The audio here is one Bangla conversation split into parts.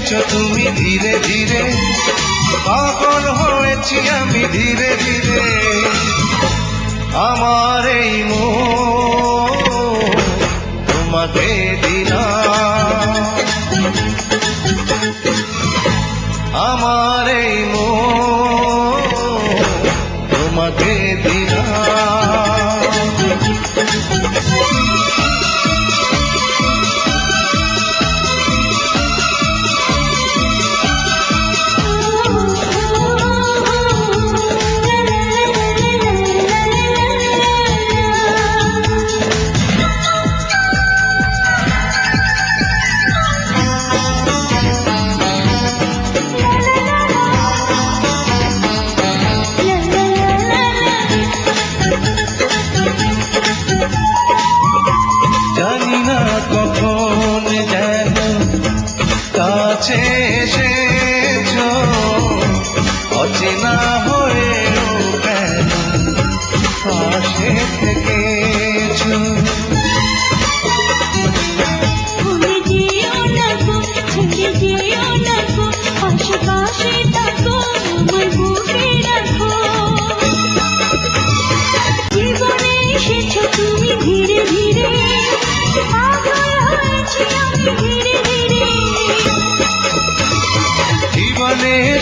এসেছ তুমি ধীরে ধীরে পাগল হয়েছি আমি ধীরে ধীরে। আমার এই মন তোমাকে দিলাম আমার এই মন তোমাকে দিলাম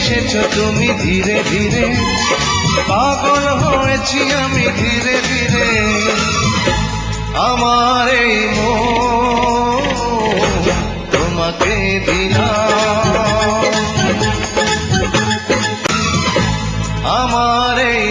এসেছ তুমি ধীরে ধীরে। পাগল হয়েছি আমি ধীরে ধীরে। আমার এই তোমাকে দিলাম আমার এই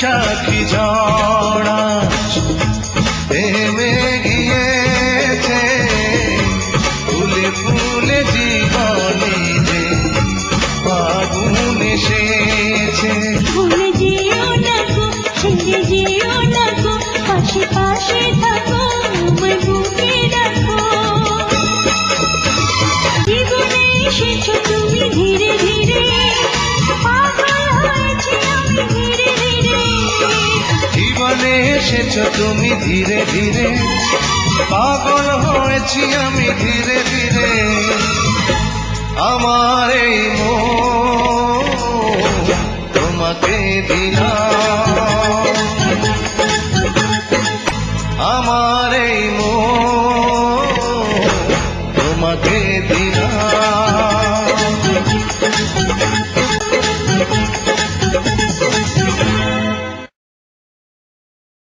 বৈশাখী ঝড়া থেমে গিয়েছে। ফুলে ফুলে জীবনে যে ফাগুন এসেছে। ভুলে যেও না গো এসেছ তুমি ধীরে ধীরে। পাগল হয়েছি আমি ধীরে ধীরে। আমার এই তোমাকে দিলাম। আমার এই